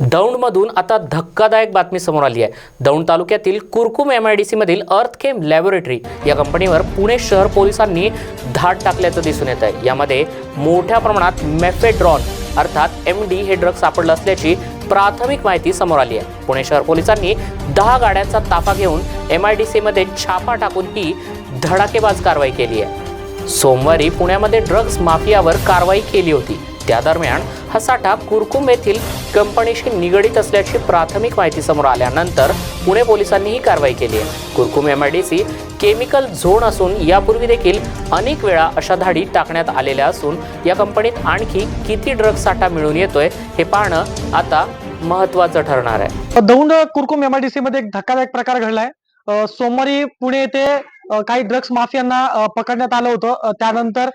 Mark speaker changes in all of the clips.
Speaker 1: दौंडमधून आता धक्कादायक बातमी समोर आली आहे. दौंड तालुक्यातील कुरकुम एम आय डी सीमधील अर्थकेम लॅबोरेटरी या कंपनीवर पुणे शहर पोलिसांनी धाड टाकल्याचं दिसून येत आहे. यामध्ये मोठ्या प्रमाणात मेफेड्रॉन अर्थात एम डी हे ड्रग सापडलं असल्याची प्राथमिक माहिती समोर आली आहे. पुणे शहर पोलिसांनी दहा गाड्यांचा ताफा घेऊन एम आय डी सीमध्ये छापा टाकून ही धडाकेबाज कारवाई केली आहे. सोमवारी पुण्यामध्ये ड्रग्ज माफियावर कारवाई केली होती. त्या दरम्यान हा साठा कुरकुम येथील कंपनीशी निगडीत असल्याची प्राथमिक माहिती समोर आल्यानंतर पुणे पोलिसांनी ही कारवाई केली आहे. Kurkum M I D C chemical zone असून यापूर्वी देखील अनेक वेळा अशा धाडी टाकण्यात आलेल्या असून या कंपनीत आणखी किती ड्रग साठा मिळून येतोय हे पाहणं आता महत्वाचं ठरणार आहे.
Speaker 2: दौंड कुरकुम एमआयडीसी मध्ये एक धक्कादायक प्रकार घडलाय. सोमवारी पुणे येथे काही ड्रग्स माफियांना पकडण्यात आलं होतं. त्यानंतर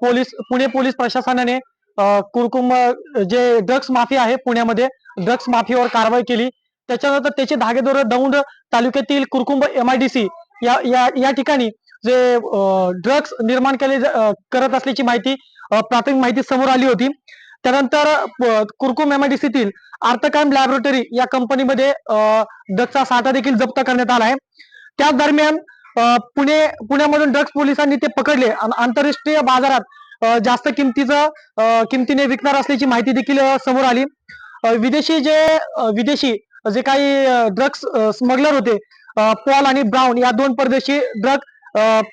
Speaker 2: पोलीस पुणे पोलीस प्रशासनाने कुरकुम जे ड्रग्स माफिया आहे पुण्यामध्ये ड्रग्स माफियावर कारवाई केली. त्याच्यानंतर त्याचे धागेदोरे दौंड तालुक्यातील कुरकुंब एमआयडीसी या या या ठिकाणी जे ड्रग्स निर्माण केले करत असल्याची माहिती प्राथमिक माहिती समोर आली होती. त्यानंतर कुरकुम एमआयडीसीतील आर्थकाम लॅबोरेटरी या कंपनीमध्ये ड्रग्सचा साठा देखील जप्त करण्यात आला आहे. त्याच दरम्यान पुणे पुण्यामधून ड्रग्स पोलिसांनी ते पकडले. आणि आंतरराष्ट्रीय बाजारात जास्त किमतीचं किमतीने विकणार असल्याची माहिती देखील समोर आली. विदेशी जे विदेशी जे काही ड्रग्स स्मगलर होते पॉल आणि ब्राऊन या दोन परदेशी ड्रग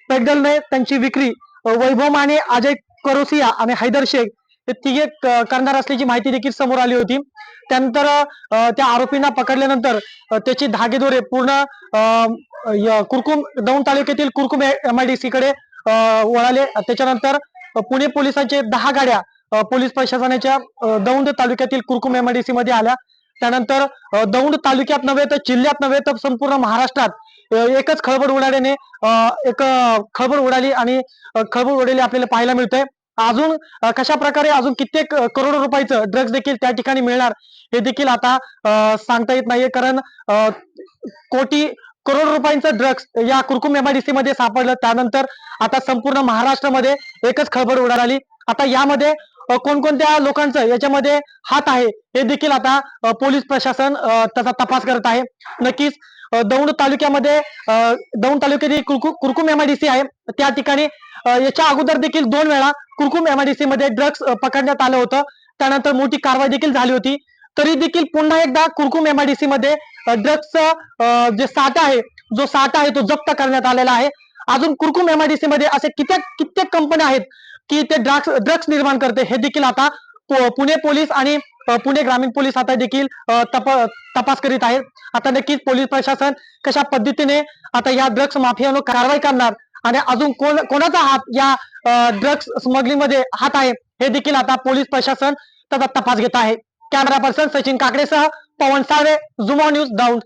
Speaker 2: पेडलने त्यांची विक्री वैभव माने अजय करोसिया आणि हैदर शेख हे तिघे करणार असल्याची माहिती देखील समोर आली होती. त्यानंतर त्या आरोपींना पकडल्यानंतर त्याची धागेदोरे पूर्ण कुरकुम दौंड तालुक्यातील कुरकुम एमआयडीसी कडे वळाले. त्याच्यानंतर पुणे पोलिसांचे दहा गाड्या पोलीस प्रशासनाच्या दौंड तालुक्यातील कुरकुम एमआयडीसी मध्ये आल्या. त्यानंतर दौंड तालुक्यात नव्हे तर जिल्ह्यात नव्हे तर संपूर्ण महाराष्ट्रात एकच खळबळ उडाल्याने एक खळबळ उडाली आणि खळबळ उडाली आपल्याला पाहायला मिळतंय. अजून कशा प्रकारे अजून कित्येक करोड रुपयाचं ड्रग्ज देखील त्या ठिकाणी मिळणार हे देखील आता सांगता येत नाहीये. कारण कोटी करोड रुपयांचं ड्रग्स या कुरकुम एमआयडीसी मध्ये सापडलं. त्यानंतर आता संपूर्ण महाराष्ट्रामध्ये एकच खळबळ उडाली आली. आता यामध्ये कोणकोणत्या लोकांचं याच्यामध्ये हात आहे हे देखील आता पोलीस प्रशासन त्याचा तपास करत आहे. नक्कीच दौंड तालुक्यामध्ये दौंड तालुक्यातील कुरकु- कुरकुम एमआयडीसी आहे. त्या ठिकाणी याच्या अगोदर देखील दोन वेळा कुरकुम एमआयडीसी मध्ये ड्रग्स पकडण्यात आलं होतं. त्यानंतर मोठी कारवाई देखील झाली होती. तरी देखील पुन्हा एकदा कुरकुम एमआयडीसी मध्ये ड्रग्जचा जे साठा आहे जो साठा आहे तो जप्त करण्यात आलेला आहे. अजून कुरकुम एमआयडीसी मध्ये असे कित्येक कित्येक कंपन्या आहेत की ते ड्रग्स ड्रग्स निर्माण करते. हे देखील आता पुणे पोलीस आणि पुणे ग्रामीण पोलीस आता देखील तप तपास करीत आहेत. आता नक्कीच पोलीस प्रशासन कशा पद्धतीने आता या ड्रग्स माफियावर कारवाई करणार आणि अजून कोण कोणाचा हात या ड्रग्स स्मगलिंगमध्ये हात आहे हे देखील आता पोलीस प्रशासन त्याचा तपास घेत आहे. कॅमेरा पर्सन सचिन काकडेसह पवन साळे जुमा न्यूज दौंड.